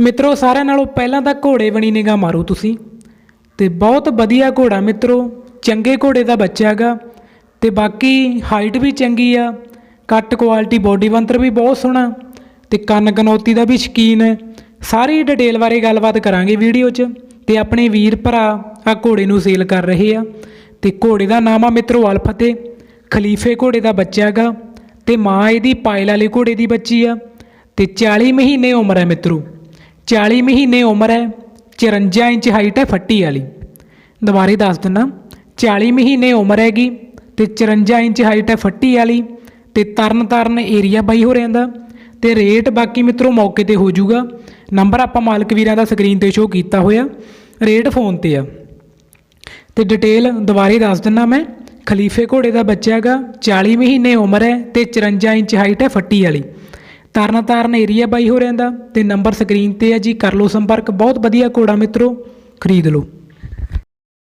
ਮਿੱਤਰੋ, ਸਾਰਿਆਂ ਨਾਲੋਂ ਪਹਿਲਾਂ ਤਾਂ ਘੋੜੇ ਬਣੀ ਨਿਗਾ ਮਾਰੋ ਤੁਸੀਂ। ਤੇ ਬਹੁਤ ਵਧੀਆ ਘੋੜਾ ਮਿੱਤਰੋ, ਚੰਗੇ ਘੋੜੇ ਦਾ ਬੱਚਾ ਹੈਗਾ। ਤੇ ਬਾਕੀ ਹਾਈਟ ਵੀ ਚੰਗੀ ਆ ਕੱਟ ਕੁਆਲਿਟੀ ਬੋਡੀ ਬੰਤਰ ਵੀ ਬਹੁਤ ਸੋਹਣਾ, ਤੇ ਕੰਨ ਕਨੌਤੀ ਦਾ ਵੀ ਸ਼ਕੀਨ। ਹੈ ਸਾਰੀ ਡਿਟੇਲ ਬਾਰੇ ਗੱਲਬਾਤ ਕਰਾਂਗੇ ਵੀਡੀਓ 'ਚ। ਤੇ ਆਪਣੇ ਵੀਰ ਭਰਾ ਆ ਘੋੜੇ ਨੂੰ ਸੇਲ ਕਰ ਰਹੇ ਆ। ਤੇ ਘੋੜੇ ਦਾ ਨਾਮ ਆ ਮਿੱਤਰੋ ਅਲਫਤੇ। ਖਲੀਫੇ ਘੋੜੇ ਦਾ ਬੱਚਾ ਹੈਗਾ। ਤੇ ਮਾਂ ਇਹਦੀ ਪਾਇਲ ਵਾਲੇ ਘੋੜੇ ਦੀ ਬੱਚੀ ਆ। ਤੇ 40 ਮਹੀਨੇ ਉਮਰ ਹੈ ਮਿੱਤਰੋ। 40 ਮਹੀਨੇ ਉਮਰ ਹੈ 54 ਇੰਚ ਹਾਈਟ ਹੈ ਫੱਟੀ ਵਾਲੀ ਦੁਬਾਰੇ ਦੱਸ ਦਿੰਨਾ 40 ਮਹੀਨੇ ਉਮਰ ਹੈਗੀ ਤੇ 54 ਇੰਚ ਹਾਈਟ ਹੈ ਫੱਟੀ ਵਾਲੀ ਤੇ ਤਰਨ ਤਾਰਨ ਏਰੀਆ ਬਾਈ ਹੋ ਰਹਿੰਦਾ ਤੇ ਰੇਟ ਬਾਕੀ ਮਿੱਤਰੋ ਮੌਕੇ ਤੇ ਹੋ ਜਾਊਗਾ ਨੰਬਰ ਆਪਾਂ ਮਾਲਕ ਵੀਰਾਂ ਦਾ ਸਕਰੀਨ ਤੇ ਸ਼ੋਅ ਕੀਤਾ ਹੋਇਆ ਰੇਟ ਫੋਨ ਤੇ ਆ ਤੇ ਡਿਟੇਲ ਦੁਬਾਰੇ ਦੱਸ ਦਿੰਨਾ ਮੈਂ ਖਲੀਫੇ ਘੋੜੇ ਦਾ ਬੱਚਾ ਹੈਗਾ 40 ਮਹੀਨੇ ਉਮਰ ਹੈ ਤੇ 54 ਇੰਚ ਹਾਈਟ ਹੈ ਫੱਟੀ ਵਾਲੀ ਤਰਨ ਤਾਰਨ ਏਰੀਆ ਬਾਈ ਹੋ ਰਹਿੰਦਾ ਤੇ ਨੰਬਰ ਸਕਰੀਨ ਤੇ ਹੈ ਜੀ। ਕਰ ਲਓ ਸੰਪਰਕ। ਬਹੁਤ ਵਧੀਆ ਘੋੜਾ ਮਿੱਤਰੋ, ਖਰੀਦ ਲਓ।